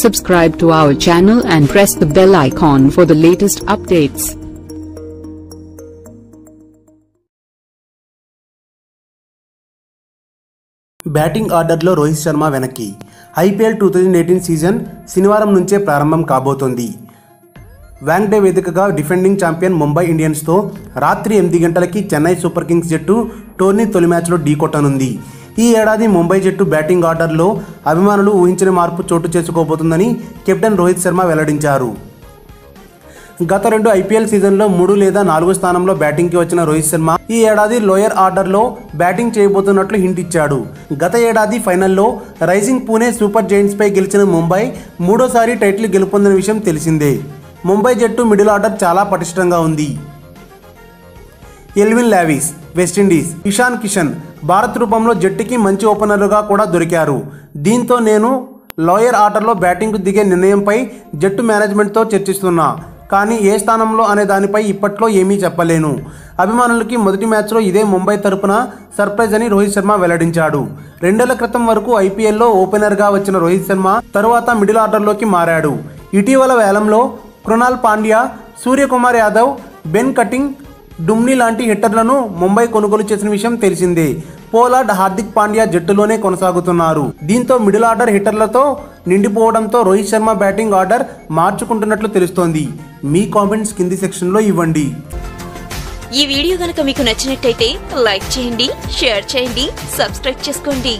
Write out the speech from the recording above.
Subscribe to our channel and press the bell icon for the latest updates. Batting ఆర్డర్లో రోహిత్ శర్మ వెనక్కి. IPL two thousand eighteen season శనివారం నుంచే ప్రారంభం కాబోతోంది. వ్యాంగ్డే వేదికగా డిఫెండింగ్ ఛాంపియన్ ముంబై ఇండియన్స్తో రాత్రి ఎనిమిది గంటలకి చెన్నై సూపర్ కింగ్స్ జట్టు టోర్నీ తొలి మ్యాచ్లో ఢీకొట్టనుంది ఈ ఏడాది ముంబై జట్టు బ్యాటింగ్ ఆర్డర్లో అభిమానులు ఊహించిన మార్పు చోటు చేసుకోబోతుందని కెప్టెన్ రోహిత్ శర్మ వెల్లడించారు. గత రెండు ఐపీఎల్ సీజన్లో మూడు లేదా నాలుగో స్థానంలో బ్యాటింగ్కి వచ్చిన రోహిత్ శర్మ ఈ ఏడాది లోయర్ ఆర్డర్లో బ్యాటింగ్ చేయబోతున్నట్లు హింట్ ఇచ్చాడు. గత ఏడాది ఫైనల్లో రైజింగ్ పూణే సూపర్ జైంట్స్పై గెలిచిన ముంబై మూడోసారి టైటిల్ గెలుపొందిన విషయం తెలిసిందే. ముంబై జట్టు మిడిల్ ఆర్డర్ చాలా పటిష్టంగా ఉంది. Evin Lewis West Indies Ishan Kishan Bharat రూపంలో జట్టుకి మంచి ఓపెనర్లుగా కూడా దొరికారు. దీంతో నేను లోయర్ ఆర్డర్లో బ్యాటింగ్కు దిగే నిర్ణయంపై జట్టు మేనేజ్మెంట్తో చర్చిస్తున్నా. కానీ ఏ స్థానంలో అనే దానిపై ఇప్పట్లో ఏమీ చెప్పలేను. అభిమానులకి మొదటి మ్యాచ్లో ఇదే ముంబై తరపున సర్ప్రైజ్ అని రోహిత్ శర్మ వెల్లడించాడు. రెండేళ్ళ క్రితం వరకు ఐపీఎల్లో ఓపెనర్గా వచ్చిన రోహిత్ శర్మ తరువాత మిడిల్ ఆర్డర్లోకి మారాడు. ఇటీవల వేలంలో Krunal Pandya Suryakumar Yadav Ben Cutting Duminy లాంటి హిట్టర్లను ముంబై కొనుగోలు చేసిన విషయం తెలిసిందే. పోలార్డ్ హార్దిక్ పాండ్యా జట్టులోనే కొనసాగుతున్నారు. దీంతో మిడిల్ ఆర్డర్ హిట్టర్లతో నిండిపోవడంతో రోహిత్ శర్మ బ్యాటింగ్ ఆర్డర్ మార్చుకుంటున్నట్లు తెలుస్తోంది. మీ కామెంట్స్ కింది సెక్షన్లో ఇవ్వండి. ఈ వీడియో గనక మీకు నచ్చినట్టయితే లైక్ చేయండి షేర్ చేయండి సబ్స్క్రైబ్ చేసుకోండి.